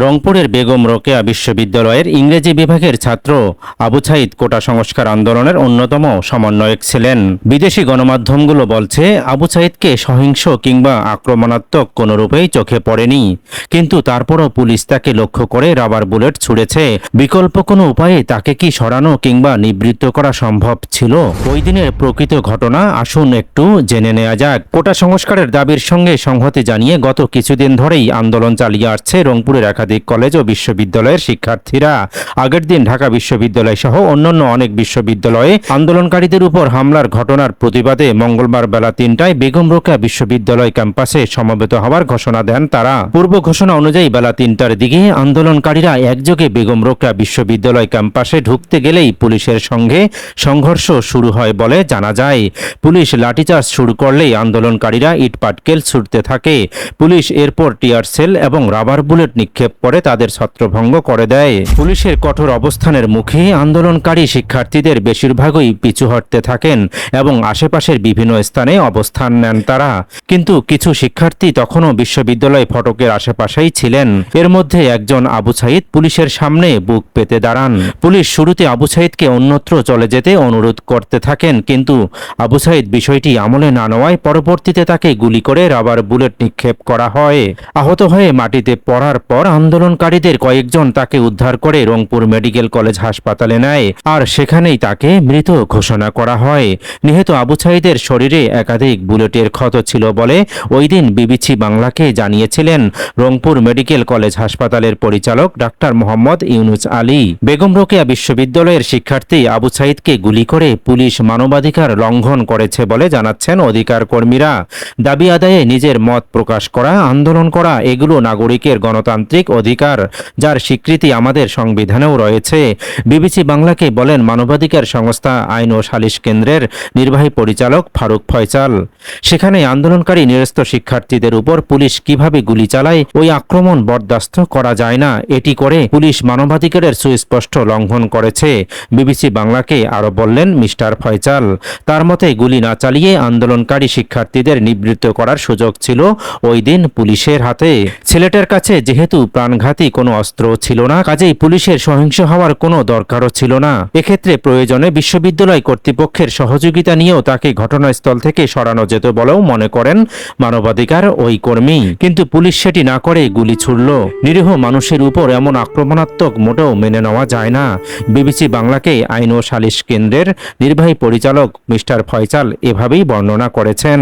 রংপুরের বেগম রোকেয়া বিশ্ববিদ্যালয়ের ইংরেজি বিভাগের ছাত্র আবু ছাইদ কোটা সংস্কার আন্দোলনের অন্যতম সমন্বয়ক ছিলেন। বিদেশি গণমাধ্যমগুলো বলছে, আবু ছাইদকে সহিংস কিংবা আক্রমণাত্মক কোনো রূপেই চোখে পড়েনি। কিন্তু তারপরও পুলিশ তাকে লক্ষ্য করে রাবার বুলেট ছুড়েছে। বিকল্প কোনো উপায়ে তাকে কি সরানো কিংবা নিবৃত্ত করা সম্ভব ছিল? ওই দিনের প্রকৃত ঘটনা আসুন একটু জেনে নেওয়া যাক। কোটা সংস্কারের দাবির সঙ্গে সংহতি জানিয়ে গত কিছুদিন ধরেই আন্দোলন চালিয়ে আসছে রংপুরের একাধিক কলেজ ও বিশ্ববিদ্যালয়ের শিক্ষার্থীরা। আগের দিন ঢাকা বিশ্ববিদ্যালয় সহ অন্যান্য অনেক বিশ্ববিদ্যালয়ে আন্দোলনকারীদের উপর হামলার ঘটনার প্রতিবাদে মঙ্গলবার বেলা তিনটায় বেগম রোকেয়া বিশ্ববিদ্যালয় ক্যাম্পাসে সমবেত হওয়ার ঘোষণা দেন তারা। পূর্ব ঘোষণা অনুযায়ী বেলা তিনটার দিকে আন্দোলনকারীরা একযোগে বেগম রোকেয়া বিশ্ববিদ্যালয় ক্যাম্পাসে ঢুকতে গেলেই পুলিশের সঙ্গে সংঘর্ষ শুরু হয় বলে জানা যায়। পুলিশ লাঠিচার্জ শুরু করলেই আন্দোলনকারীরা ইট পাটকেল ছুটতে থাকে। পুলিশ এরপর টিয়ার সেল এবং রাবার বুলেট নিক্ষেপ করে তাদের ছত্রভঙ্গ করে দেয়। পুলিশের কঠোর অবস্থানের মুখে আন্দোলনকারী শিক্ষার্থীদের বেশিরভাগই পিছু হটতে থাকেন এবং আশেপাশের বিভিন্ন স্থানে অবস্থান নেন তারা। কিন্তু কিছু শিক্ষার্থী তখনও বিশ্ববিদ্যালয় ফটকের আশেপাশেই ছিলেন। এর মধ্যে একজন আবু সাইদ পুলিশের সামনে বুক পেতে দাঁড়ান। পুলিশ শুরুতে আবু সাইদকে অন্যত্র চলে যেতে অনুরোধ করতে থাকেন, কিন্তু আবু সাইদ বিষয়টি আমলে না নেওয়ায় পরবর্তীতে তাকে গুলি করে রাবার বুলেট নিক্ষেপ করা হয়। আহত হয়ে মাটিতে পড়ার পর আন্দোলনকারীদের কয়েকজন তাকে উদ্ধার করে রংপুর মেডিকেল কলেজ হাসপাতালে নেয়, আর সেখানেই তাকে মৃত ঘোষণা করা হয়। নিহত আবু সাইদের শরীরে একাধিক বুলেটের ক্ষত ছিল বলে ওই দিন বিবিসি বাংলাকে জানিয়েছিলেন রংপুর মেডিকেল কলেজ হাসপাতালের পরিচালক ডাক্তার মোহাম্মদ ইউনুস আলী। বেগম রোকেয়া বিশ্ববিদ্যালয়ের শিক্ষার্থী আবু সাইদকে গুলি করে পুলিশ মানবাধিকার লঙ্ঘন করেছে বলে জানাচ্ছেন অধিকার কর্মীরা দাবি আদায়ে নিজের মত প্রকাশ করা, আন্দোলন করা, এগুলো নাগরিকের গণতান্ত্রিক অধিকার, যার স্বীকৃতি আমাদের সংবিধানেও রয়েছে। বিবিসি বাংলাকে বলেন মানবাধিকার সংস্থা আইন ও সালিশ কেন্দ্রের নির্বাহী পরিচালক ফারুক ফয়সাল। সেখানে আন্দোলনকারী নিরস্ত শিক্ষার্থীদের উপর পুলিশ কীভাবে গুলি চালায়, ওই আক্রমণ বরদাস্ত করা যায় না, এটি করে পুলিশ মানবাধিকারের সুস্পষ্ট লঙ্ঘন করেছে। বিবিসি বাংলাকে আরও বললেন মিস্টার ফয়সাল, তার মতে গুলি না চালিয়ে আন্দোলনকারী শিক্ষার্থীদের নিবৃত্ত করার সুযোগ ছিল ওই দিন পুলিশের হাতে। ছেলেটার কাছে যেহেতু প্রাণঘাতী কোনো অস্ত্র ছিল না, কাজেই পুলিশের সহিংস হওয়ার কোনো দরকারও ছিল না। এক্ষেত্রে প্রয়োজনে বিশ্ববিদ্যালয় কর্তৃপক্ষের সহযোগিতা নিয়েও তাকে ঘটনাস্থল থেকে সরানো যেত বলেও মনে করেন মানবাধিকার ওই কর্মী। কিন্তু পুলিশ সেটি না করে গুলি ছুড়ল। নিরীহ মানুষের উপর এমন আক্রমণাত্মক মোটেও মেনে নেওয়া যায় না। বিবিসি বাংলাকে আইন ও সালিশ কেন্দ্রের নির্বাহী পরিচালক মিস্টার ফয়সাল এভাবেই বর্ণনা করেছেন।